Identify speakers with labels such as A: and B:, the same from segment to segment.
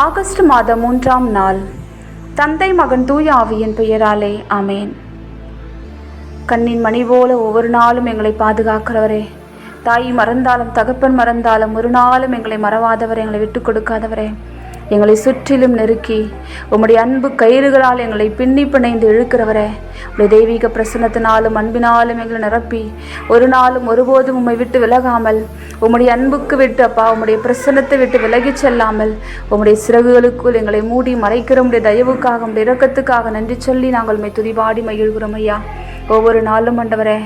A: August மாதம் மூன்றாம் நாள். தந்தை மகன் தூய ஆவியின் பெயராலே ஆமேன். கண்ணின் மணி போல ஒவ்வொரு நாளும் எங்களை பாதுகாக்கிறவரே. தாய் மறந்தாலும் தகப்பன் மறந்தாலும் ஒரு நாளும் எங்களை மறவாதவரே எங்களை விட்டு கொடுக்காதவரே. எங்களை சுற்றிலும் நெருக்கி உம்முடைய அன்பு கயிறுகளால் எங்களை பின்னி பிணைந்து இழுக்கிறவரே. உடைய தெய்வீக பிரசன்னத்தினாலும் அன்பினாலும் எங்களை நிரப்பி ஒரு நாளும் ஒருபோதும் உம்மை விட்டு விலகாமல் உம்முடைய அன்புக்கு விட்டு அப்பா உம்முடைய பிரசன்னத்தை விட்டு விலகிச் செல்லாமல் உம்முடைய சிறகுகளுக்குள் எங்களை மூடி மறைக்கிற உடைய தயவுக்காக உடைய இரக்கத்துக்காக நன்றி சொல்லி நாங்கள் உண்மை துதிபாடி மகிழ்கிறோம் ஐயா. ஒவ்வொரு நாளும் ஆண்டவரே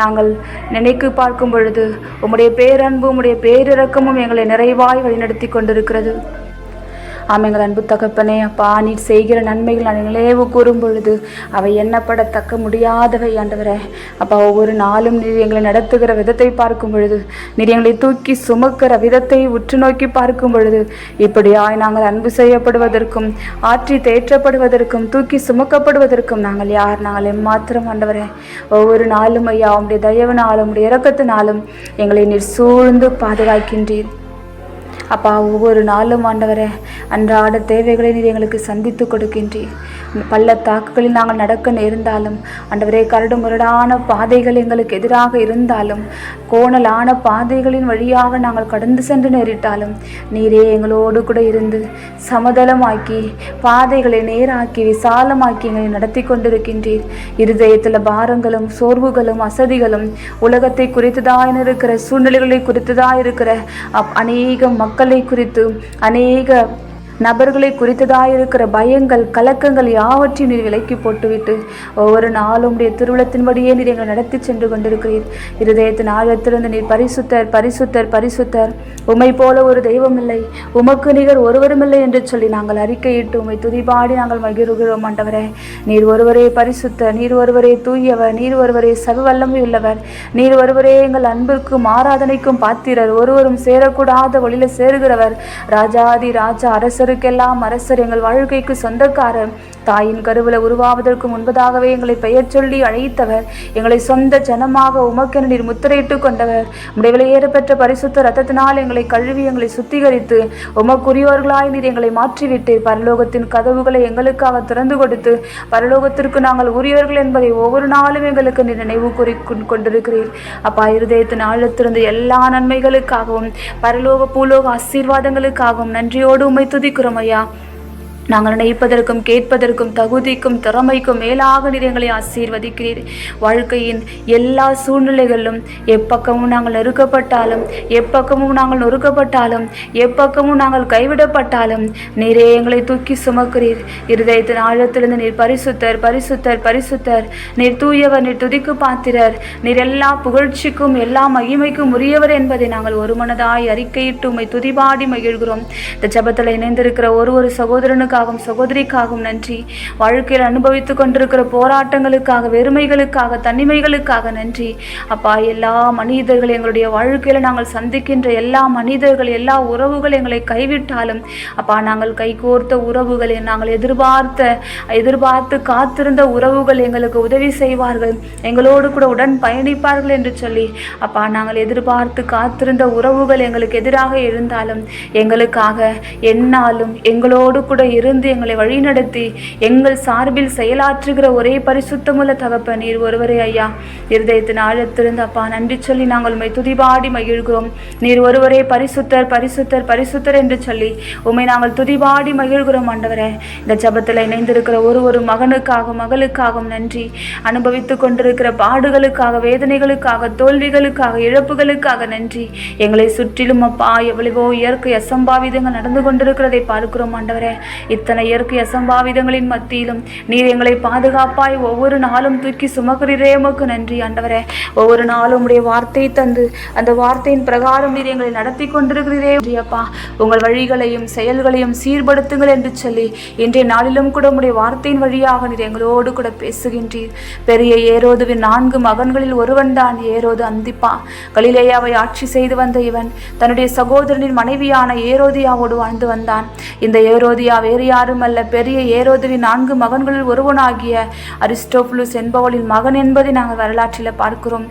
A: நாங்கள் நினைக்கு பார்க்கும் பொழுது உம்முடைய பேரன்பும் உம்முடைய பேரிறக்கமும் எங்களை நிறைவாய் வழிநடத்தி கொண்டிருக்கிறது. ஆம் எங்கள் அன்பு தகப்பனே அப்பா நீர் செய்கிற நன்மைகள் நான் நினைவு கூறும் பொழுது அவை எண்ணப்படத்தக்க முடியாதவை ஆண்டவரே. அப்பா ஒவ்வொரு நாளும் நீர் எங்களை நடத்துகிற விதத்தை பார்க்கும் பொழுது நீர் எங்களை தூக்கி சுமக்கிற விதத்தை உற்று நோக்கி பார்க்கும் பொழுது இப்படியாய் நாங்கள் அன்பு செய்யப்படுவதற்கும் ஆற்றி தேற்றப்படுவதற்கும் தூக்கி சுமக்கப்படுவதற்கும் நாங்கள் யார்? நாங்கள் எம்மாத்திரம் ஆண்டவரே. ஒவ்வொரு நாளும் ஐயா உடைய தயவினாலும் உடைய இறக்கத்தினாலும் எங்களை நீர் சூழ்ந்து பாதுகாக்கின்றீர். அப்பா ஒவ்வொரு நாளும் ஆண்டவரே அன்றாட தேவைகளை நீர் எங்களுக்கு சந்தித்து கொடுக்கின்றீர். பள்ளத்தாக்குகளில் நாங்கள் நடக்க நேர்ந்தாலும் ஆண்டவரே கரடு முரடான பாதைகள் எங்களுக்கு எதிராக இருந்தாலும் கோணலான பாதைகளின் வழியாக நாங்கள் கடந்து சென்று நேரிட்டாலும் நீரே எங்களோடு கூட இருந்து சமதளமாக்கி பாதைகளை நேராக்கி விசாலமாக்கி எங்களை நடத்தி கொண்டிருக்கின்றீர். இருதயத்தில் பாரங்களும் சோர்வுகளும் அசதிகளும் உலகத்தை குறித்துதான் இருக்கிற சூழ்நிலைகளை குறித்துதான் இருக்கிற அப் அநேக மக்கள் குறித்து அநேக நபர்களை குறித்ததாயிருக்கிற பயங்கள் கலக்கங்கள் யாவற்றையும் நீர் விலக்கி போட்டுவிட்டு ஒவ்வொரு நாளும் உடைய திருவிழத்தின்படியே நீர் எங்களை நடத்தி சென்று கொண்டிருக்கிறீர். இருதயத்தின் ஆழத்திலிருந்து நீர் பரிசுத்தர் பரிசுத்தர் பரிசுத்தர். உமை போல ஒரு தெய்வம் இல்லை. உமக்கு நிகர் ஒருவருமில்லை என்று சொல்லி நாங்கள் அறிக்கையிட்டு உமை துதிபாடி நாங்கள் மகிழ்கிறோம் ஆண்டவரே. நீர் ஒருவரே பரிசுத்தர் நீர் ஒருவரே தூயவர் நீர் ஒருவரே சர்வல்லமை உள்ளவர். நீர் ஒருவரே எங்கள் அன்பிற்கும் ஆராதனைக்கும் பாத்திரர். ஒருவரும் சேரக்கூடாத ஒளியில் சேருகிறவர். ராஜாதி ராஜா அரசு அரசருக்கெல்லாம் அரசர் எங்கள் வாழ்க்கைக்கு சொந்தக்காரர். தாயின் கருவில உருவாவதற்கு முன்பதாகவே எங்களை பெயர் சொல்லி அழைத்தவர். எங்களை சொந்த ஜனமாக உமக்கென நீர் முத்திரையிட்டு கொண்டவர். முடிவிலையேற ஏறப்பெற்ற பரிசுத்த ரத்தத்தினால் எங்களை கழுவி எங்களை சுத்திகரித்து உமக்குரியவர்களாய் நீர் எங்களை மாற்றிவிட்டு பரலோகத்தின் கதவுகளை எங்களுக்காக திறந்து கொடுத்து பரலோகத்திற்கு நாங்கள் உரியவர்கள் என்பதை ஒவ்வொரு நாளும் எங்களுக்கு நீர் நினைவு கூறி கொண்டிருக்கிறீர். அப்பா இருதயத்தின் ஆழத்திலிருந்து எல்லா நன்மைகளுக்காகவும் பரலோக பூலோக ஆசீர்வாதங்களுக்காகவும் நன்றியோடு உமை துதி ஐயா நாங்கள் நினைப்பதற்கும் கேட்பதற்கும் தகுதிக்கும் திறமைக்கும் மேலாக நிறங்களை ஆசீர்வதிக்கிறீர். வாழ்க்கையின் எல்லா சூழ்நிலைகளிலும் எப்பக்கமும் நாங்கள் நெருக்கப்பட்டாலும் எப்பக்கமும் நாங்கள் நொறுக்கப்பட்டாலும் எப்பக்கமும் நாங்கள் கைவிடப்பட்டாலும் நீரே எங்களை தூக்கி சுமக்கிறீர். இருதயத்தின் ஆழத்திலிருந்து நீர் பரிசுத்தர் பரிசுத்தர் பரிசுத்தர். நீர் தூயவர் நீர் துதிக்கு பாத்திரர். நீர் எல்லா புகழ்ச்சிக்கும் எல்லா மகிமைக்கும் உரியவர் என்பதை நாங்கள் ஒருமனதாய் அறிக்கையிட்டு உம்மை துதிபாடி மகிழ்கிறோம். இந்த ஜபத்தில் இணைந்திருக்கிற ஒரு ஒரு சகோதரனுக்கு சகோதரனுக்காகவும் சகோதரிக்காகவும் நன்றி. வாழ்க்கையில் அனுபவித்து கொண்டிருக்கிற போராட்டங்களுக்காக வெறுமைகளுக்காக தனிமைகளுக்காக நன்றி. அப்பா எல்லா மனிதர்கள் எங்களுடைய வாழ்க்கையில் நாங்கள் சந்திக்கின்ற எல்லா மனிதர்கள் எல்லா உறவுகள் எங்களை கைவிட்டாலும் அப்பா நாங்கள் கைகோர்த்த உறவுகளை நாங்கள் எதிர்பார்த்த எதிர்பார்த்து காத்திருந்த உறவுகள் எங்களுக்கு உதவி செய்வார்கள். எங்களோடு கூட உடன் பயணிப்பார்கள் என்று சொல்லி அப்பா நாங்கள் எதிர்பார்த்து காத்திருந்த உறவுகள் எங்களுக்கு எதிராக இருந்தாலும் எங்களுக்காக என்னாலும் எங்களோடு கூட இருந்து எங்களை வழிநடத்தி எங்கள் சார்பில் செயலாற்றுகிற ஒரே பரிசுத்தமுள்ள தகப்ப நீர் ஒருவரே ஐயா. இருதயத்தின் ஆழத்திலிருந்து அப்பா நன்றி சொல்லி நாங்கள் உண்மை துதிபாடி மகிழ்கிறோம். நீர் ஒருவரே பரிசுத்தர் பரிசுத்தர் பரிசுத்தர் என்று சொல்லி உம்மை நாங்கள் துதிபாடி மகிழ்கிறோம் ஆண்டவரே. இந்த ஜபத்தில் இணைந்திருக்கிற ஒரு ஒரு மகனுக்காக மகளுக்காகவும் நன்றி. அனுபவித்துக் கொண்டிருக்கிற பாடுகளுக்காக வேதனைகளுக்காக தோல்விகளுக்காக இழப்புகளுக்காக நன்றி. எங்களை சுற்றிலும் அப்பா எவ்வளவோ இயற்கை அசம்பாவிதங்கள் நடந்து கொண்டிருக்கிறதை பார்க்கிறோம் ஆண்டவரே. இத்தனை இயற்கை அசம்பாவிதங்களின் மத்தியிலும் நீர் எங்களை பாதுகாப்பாய் ஒவ்வொரு நாளும் தூக்கி சுமக்கிறீரே உமக்கு நன்றி ஆண்டவரே. ஒவ்வொரு நாளும் உடைய வார்த்தை தந்து அந்த வார்த்தையின் பிரகாரம் நீர் எங்களை நடத்தி கொண்டிருக்கிறீரே. அப்பா உங்கள் வழிகளையும் செயல்களையும் சீர்படுத்துங்கள் என்று சொல்லி இன்றைய நாளிலும் கூட உடைய வார்த்தையின் வழியாக நீர் எங்களோடு கூட பேசுகின்றீர். பெரிய ஏரோதுவின் நான்கு மகன்களில் ஒருவன்தான் ஏரோது அந்திப்பா. கலிலேயாவை ஆட்சி செய்து வந்த இவன் தன்னுடைய சகோதரனின் மனைவியான ஏரோதியாவோடு வாழ்ந்து வந்தான். இந்த ஏரோதியா வேறு யாருமல்ல பெரிய ஏரோதுவின் நான்கு மகன்களில் ஒருவனாகிய அரிஸ்டோபுலுஸ் என்பவளின் மகன் என்பதை நாங்கள் வரலாற்றில் பார்க்கிறோம்.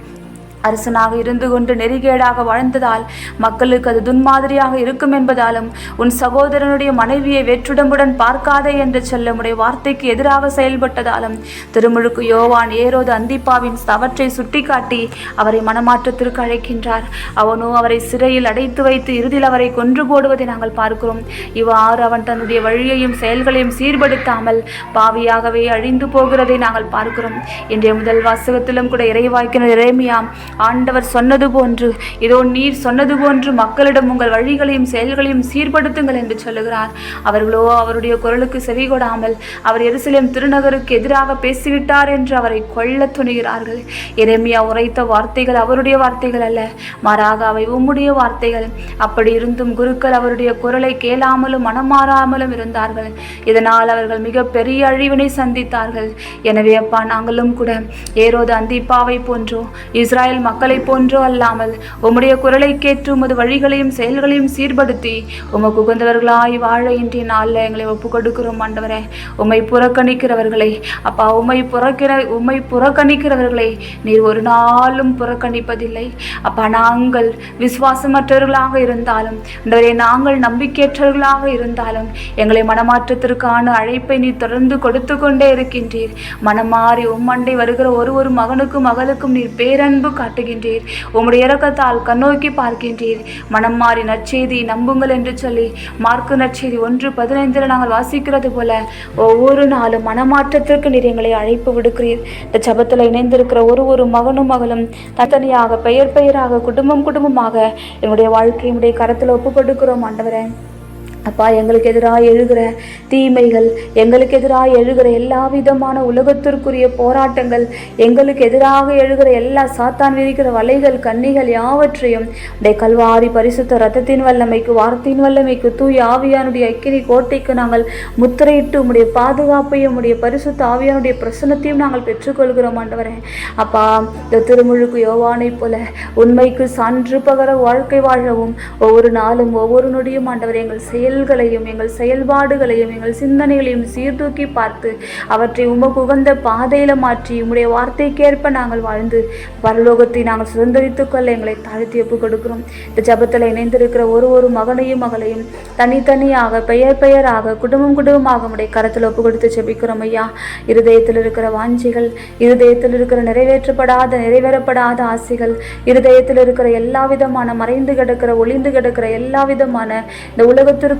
A: அரசனாக இருந்து கொண்டு நெறிகேடாக வாழ்ந்ததால் மக்களுக்கு அது துன்மாதிரியாக இருக்கும் என்பதாலும் உன் சகோதரனுடைய மனைவியை வெற்றுடம்புடன் பார்க்காதே என்று செல்லமுடைய வார்த்தைக்கு எதிராக செயல்பட்டதாலும் திருமுழுக்கு யோவான் ஏரோது அந்திப்பாவின் சவற்றை சுட்டிக்காட்டி அவரை மனமாற்றத்திற்கு அழைக்கின்றார். அவனோ அவரை சிறையில் அடைத்து வைத்து இறுதியில் அவரை கொன்று போடுவதை நாங்கள் பார்க்கிறோம். இவ்வாறு அவன் தன்னுடைய வழியையும் செயல்களையும் சீர்படுத்தாமல் பாவியாகவே அழிந்து போகிறதை நாங்கள் பார்க்கிறோம். இன்றைய முதல் வாசகத்திலும் கூட இறைவாய்க்கின இறைமையாம் ஆண்டவர் சொன்னது போன்று இதோ நீர் சொன்னது போன்று மக்களிடம் உங்கள் வழிகளையும் செயல்களையும் சீர்படுத்துங்கள் என்று சொல்லுகிறார். அவர்களோ அவருடைய குரலுக்கு செவி கொடாமல் அவர் எருசலேம் திருநகருக்கு எதிராக பேசிவிட்டார் என்று அவரை கொல்ல துணிகிறார்கள். எரேமியா உரைத்த வார்த்தைகள் அவருடைய வார்த்தைகள் அல்ல மாறாக அவை உம்முடைய வார்த்தைகள். அப்படி இருந்தும் குருக்கள் அவருடைய குரலை கேளாமலும் மனமாறாமலும் இருந்தார்கள். இதனால் அவர்கள் மிக பெரிய அழிவினை சந்தித்தார்கள். எனவே அப்பா நாங்களும் கூட ஏரோது அந்திப்பாவை போன்றோ இஸ்ராயல் மக்களைப் போன்றோ அல்லாமல் உம்முடைய குரலை கேட்டு உமது வழிகளையும் செயல்களையும் சீர்படுத்தி உமக்கு உகந்தவர்களாய் வாழ இன்றைய நாளில் எங்களை ஒப்புக் கொடுக்கிறோம் ஆண்டவரே. உம்மை புறக்கணிக்கிறவர்களை அப்பா உம்மை புறக்கிற உம்மை புறக்கணிக்கிறவர்களை நீர் ஒரு நாளும் புறக்கணிப்பதில்லை. அப்பா நாங்கள் விசுவாசமற்றவர்களாக இருந்தாலும் ஆண்டவரே நாங்கள் நம்பிக்கையற்றவர்களாக இருந்தாலும் எங்களை மனமாற்றத்திற்கான அழைப்பை நீ தொடர்ந்து கொடுத்து கொண்டே இருக்கின்றீர். மனமாறி உம்மண்டை வருகிற ஒரு ஒரு மகனுக்கும் மகளுக்கும் நீர் பேரன்பு காட்டுகின்றீர். உம்முடைய இறக்கத்தால் கண்ணோக்கி பார்க்கின்றீர். மனம் மாறி நற்செய்தி நம்புங்கள் என்று சொல்லி மார்க்கு நற்செய்தி ஒன்று பதினைந்தில் நாங்கள் வாசிக்கிறது போல ஒவ்வொரு நாளும் மனமாற்றத்திற்கு நீர் எங்களை அழைப்பு விடுக்கிறீர். இந்த சபத்தில் இணைந்திருக்கிற ஒரு ஒரு மகனும் மகளும் தனித்தனியாக பெயர் பெயராக குடும்பம் குடும்பமாக என்னுடைய வாழ்க்கையினுடைய கரத்தில் ஒப்பு கொடுக்கிறோம் ஆண்டவரே. அப்பா எங்களுக்கு எதிராக எழுகிற தீமைகள் எங்களுக்கு எதிராக எழுகிற எல்லா விதமான உலகத்திற்குரிய போராட்டங்கள் எங்களுக்கு எதிராக எழுகிற எல்லா சாத்தான் விதிக்கிற வலைகள் கன்னிகள் யாவற்றையும் உடைய கல்வாரி பரிசுத்த ரத்தத்தின் வல்லமைக்கு வார்த்தையின் வல்லமைக்கு தூய் ஆவியானுடைய அக்கினி கோட்டைக்கு நாங்கள் முத்திரையிட்டு உம்முடைய பாதுகாப்பையும் உம்முடைய பரிசுத்த ஆவியானுடைய பிரசனத்தையும் நாங்கள் பெற்றுக்கொள்கிறோம் ஆண்டவரே. அப்பா இந்த திருமுழுக்கு யோவானைப் போல உண்மைக்கு சான்று பகர வாழ்க்கை வாழவும் ஒவ்வொரு நாளும் ஒவ்வொரு நொடியும் ஆண்டவர் எங்கள் செயல் செயல்களையும் எங்கள் செயல்பாடுகளையும் எங்கள் சிந்தனைகளையும் சீர்தூக்கி பார்த்து அவற்றை உமக்கு உகந்த பாதையில மாற்றி உம்முடைய வார்த்தைக்கேற்ப நாங்கள் வாழ்ந்து பரலோகத்தை நாங்கள் சுதந்திரித்துக் கொள்ள எங்களை தாழ்த்தி ஒப்பு கொடுக்கிறோம். இந்த ஜபத்தில் இணைந்திருக்கிற ஒரு ஒரு மகனையும் மகளையும் தனித்தனியாக பெயர் பெயராக குடும்பம் குடும்பமாக உடைய கரத்தில் ஒப்பு கொடுத்து ஜெபிக்கிறோம் ஐயா. இருதயத்தில் இருக்கிற வாஞ்சிகள் இருதயத்தில் இருக்கிற நிறைவேற்றப்படாத நிறைவேறப்படாத ஆசைகள் இருதயத்தில் இருக்கிற எல்லா விதமான மறைந்து கிடக்கிற ஒளிந்து கிடக்கிற எல்லா விதமான இந்த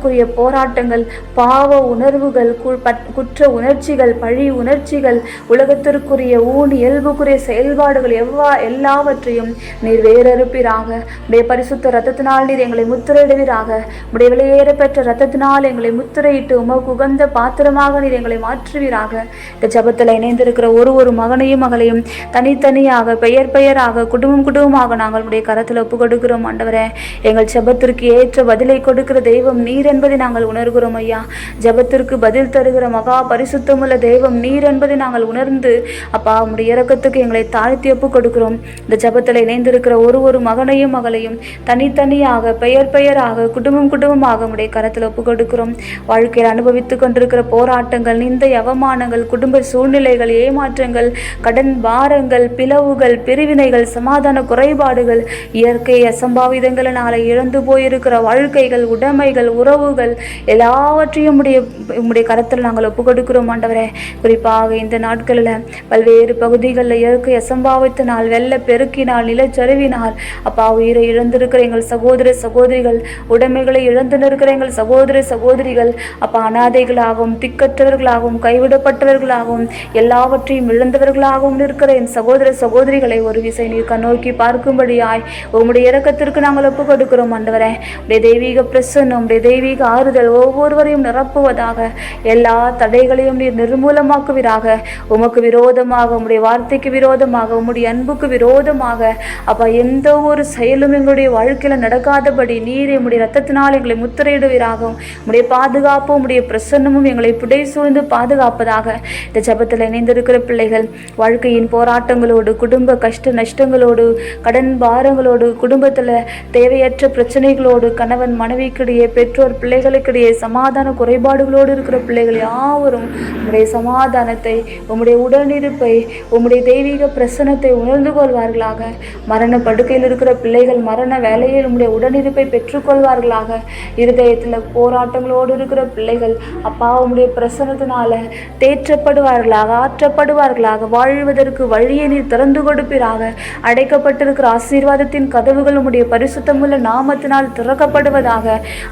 A: உலகத்திற்குரிய போராட்டங்கள் பாவ உணர்வுகள் கு- பட்- குற்ற உணர்ச்சிகள் பழி உணர்ச்சிகள் உலகத்திற்குரிய ஊன் இயல்புக்குரிய செயல்பாடுகள் எவ்வா எல்லாவற்றையும் நீர் வேறறுப்பீராக உடைய பரிசுத்த ரத்தத்தினால் நீர் எங்களை முத்திரையிடுவீராக. உடைய விலையேற பெற்ற ரத்தத்தினால் எங்களை முத்திரையிட்டு உமக்கு உகந்த பாத்திரமாக நீர் எங்களை மாற்றுவீராக. இந்த ஜபத்தில் இணைந்திருக்கிற ஒரு ஒரு மகனையும் மகளையும் தனித்தனியாக பெயர் பெயராக குடும்பம் குடும்பமாக நாங்கள் உடைய கரத்தில் ஒப்பு கொடுக்கிறோம் ஆண்டவரே. எங்கள் ஜபத்திற்கு ஏற்ற பதிலை கொடுக்கிற தெய்வம் நீர் என்பதை நாங்கள் உணர்கிறோம் ஐயா. ஜபத்திற்கு பதில் தருகிற மகா பரிசுத்தமுள்ள தெய்வம் நீர் என்பதை நாங்கள் உணர்ந்து அப்பா உம்முடைய இறக்கத்துக்கு எங்களை தாழ்த்தி ஒப்பு கொடுக்கிறோம். இந்த ஜபத்தில் இணைந்திருக்கிற ஒரு ஒரு மகனையும் மகளையும் தனித்தனியாக பெயர் பெயராக குடும்பம் குடும்பமாக உடைய கரத்தில் ஒப்பு கொடுக்கிறோம். வாழ்க்கையில் அனுபவித்துக் கொண்டிருக்கிற போராட்டங்கள் நிந்தை அவமானங்கள் குடும்ப சூழ்நிலைகள் ஏமாற்றங்கள் கடன் பாரங்கள் பிளவுகள் பிரிவினைகள் சமாதான குறைபாடுகள் இயற்கை அசம்பாவிதங்களினால இழந்து போயிருக்கிற வாழ்க்கைகள் உடைமைகள் உறவு உறவுகள் எல்லாவற்றையும் உடைய உம்முடைய கரத்தில் நாங்கள் ஒப்பு கொடுக்கிறோம் ஆண்டவரே. குறிப்பாக இந்த நாட்களில் பல்வேறு பகுதிகளில் இயற்கை அசம்பாவித்தினால் வெள்ள பெருக்கினால் நிலச்சரிவினால் அப்பா உயிரை இழந்திருக்கிற எங்கள் சகோதர சகோதரிகள் உடைமைகளை இழந்து நிற்கிற எங்கள் சகோதர சகோதரிகள் அப்பா அனாதைகளாகவும் திக்கற்றவர்களாகவும் கைவிடப்பட்டவர்களாகவும் எல்லாவற்றையும் இழந்தவர்களாகவும் இருக்கிற என் சகோதர சகோதரிகளை ஒரு விசை நீர் கண்ணோக்கி பார்க்கும்படியாய் உங்களுடைய இறக்கத்திற்கு நாங்கள் ஒப்பு கொடுக்கிறோம் ஆண்டவரே. உடைய தெய்வீக பிரசன்னம் உடைய தெய்வீக ஆறுதல் ஒவ்வொருவரையும் நிரப்புவதாக. எல்லா தடைகளையும் நீர் நிர்மூலமாக்குவீராக. உமக்கு விரோதமாக உம்முடைய வார்த்தைக்கு விரோதமாக உம்முடைய அன்புக்கு விரோதமாக. அப்பா எந்த ஒரு செயலும் எங்களுடைய வாழ்க்கையில நடக்காதபடி நீர் எம்முடைய ரத்தத்தினால் எங்களை முத்திரையிடுவீராக. உம்முடைய பாதுகாப்பும் உம்முடைய பிரசன்னமும் எங்களை புடை சூழ்ந்து பாதுகாப்பதாக. இந்த ஜபத்தில் இணைந்திருக்கிற பிள்ளைகள் வாழ்க்கையின் போராட்டங்களோடு குடும்ப கஷ்ட நஷ்டங்களோடு கடன் பாரங்களோடு குடும்பத்தில் தேவையற்ற பிரச்சனைகளோடு கணவன் மனைவிக்கிடையே பெற்றோர் இருக்கிற பிள்ளைகளுக்கிடையே சமாதான குறைபாடுகளோடு இருக்கிற பிள்ளைகள் யாவரும் உம்முடைய சமாதானத்தை உம்முடைய உடனிருப்பை உம்முடைய தெய்வீக பிரசனத்தை உணர்ந்து கொள்வார்களாக. மரண படுக்கையில் இருக்கிற பிள்ளைகள் மரண வேலையில் உம்முடைய உடனிருப்பை பெற்றுக்கொள்வார்களாக. இருதயத்தில் போராட்டங்களோடு இருக்கிற பிள்ளைகள் அப்பா உம்முடைய பிரசனத்தினால தேற்றப்படுவார்களாக ஆற்றப்படுவார்களாக. வாழ்வதற்கு வழியை நீர் திறந்து கொடுப்பீராக. அடைக்கப்பட்டிருக்கிற ஆசீர்வாதத்தின் கதவுகள் உம்முடைய பரிசுத்தமுள்ள நாமத்தினால் திறக்கப்படுவதாக.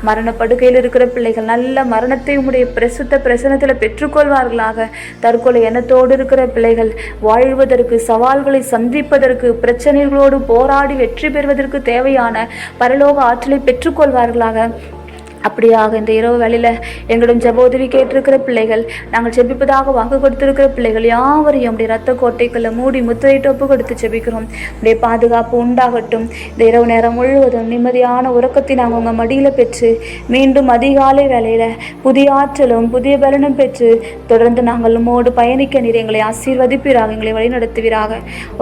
A: மரணப்படு படுக்கையில் இருக்கிற பிள்ளைகள் நல்ல மரணத்தை உம்முடைய பிரசுத்த பிரசனத்தில் பெற்றுக்கொள்வார்களாக. தற்கொலை எண்ணத்தோடு இருக்கிற பிள்ளைகள் வாழ்வதற்கு சவால்களை சந்திப்பதற்கு பிரச்சனைகளோடு போராடி வெற்றி பெறுவதற்கு தேவையான பரலோக ஆற்றலை பெற்றுக்கொள்வார்களாக. அப்படியாக இந்த இரவு வேளையில் எங்களிடம் ஜெப உதவி கேட்டிருக்கிற பிள்ளைகள் நாங்கள் ஜெபிப்பதாக வாக்கு கொடுத்திருக்கிற பிள்ளைகள் யாவரையும் அப்படி ரத்த கோட்டைக்குள்ளே மூடி முத்திரையிட்டு ஒப்பு கொடுத்து ஜெபிக்கிறோம். அப்படியே பாதுகாப்பு உண்டாகட்டும். இந்த இரவு நேரம் முழுவதும் நிம்மதியான உறக்கத்தை நாங்கள் உங்கள் மடியில் பெற்று மீண்டும் அதிகாலை வேலையில் புதிய ஆற்றலும் புதிய பலனும் பெற்று தொடர்ந்து நாங்கள் உம்மோடு பயணிக்க நீர் எங்களை ஆசீர்வதிப்பீராக எங்களை வழிநடத்துவீராக.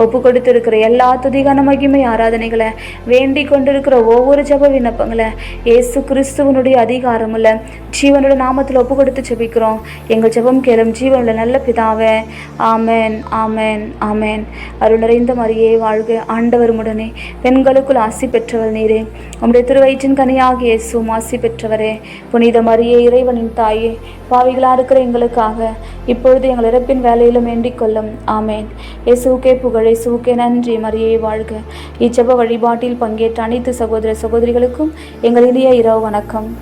A: ஒப்பு கொடுத்திருக்கிற எல்லா துதிகான மகிமை ஆராதனைகளை வேண்டிக் கொண்டிருக்கிற ஒவ்வொரு ஜெப விண்ணப்பங்களை இயேசு கிறிஸ்துவனுடைய அதிகாரமுல்ல ஜீவனோட நாமத்தில் ஒப்பு கொடுத்து செபிக்கிறோம் எங்கள் ஜெபம் கேளும் ஜீவனில் நல்ல பிதாவே ஆமென் ஆமேன் ஆமென். அருள் நிறைந்த மரியே வாழ்க ஆண்டவர் உடனே பெண்களுக்குள் ஆசி பெற்றவர் நீரே. உம்முடைய திருவயிற்றின் கனியாகிய இயேசுவும் ஆசி பெற்றவரே. புனித மரியே இறைவனின் தாயே பாவிகளாக இருக்கிற எங்களுக்காக இப்பொழுது எங்கள் இறப்பின் வேலையிலும் வேண்டிக் கொள்ளும். ஆமேன். இயேசுக்கே புகழ் இயேசுவுக்கே நன்றி மரியே வாழ்க. இச்செப வழிபாட்டில் பங்கேற்ற அனைத்து சகோதர சகோதரிகளுக்கும் எங்கள் இனிய இரவு வணக்கம்.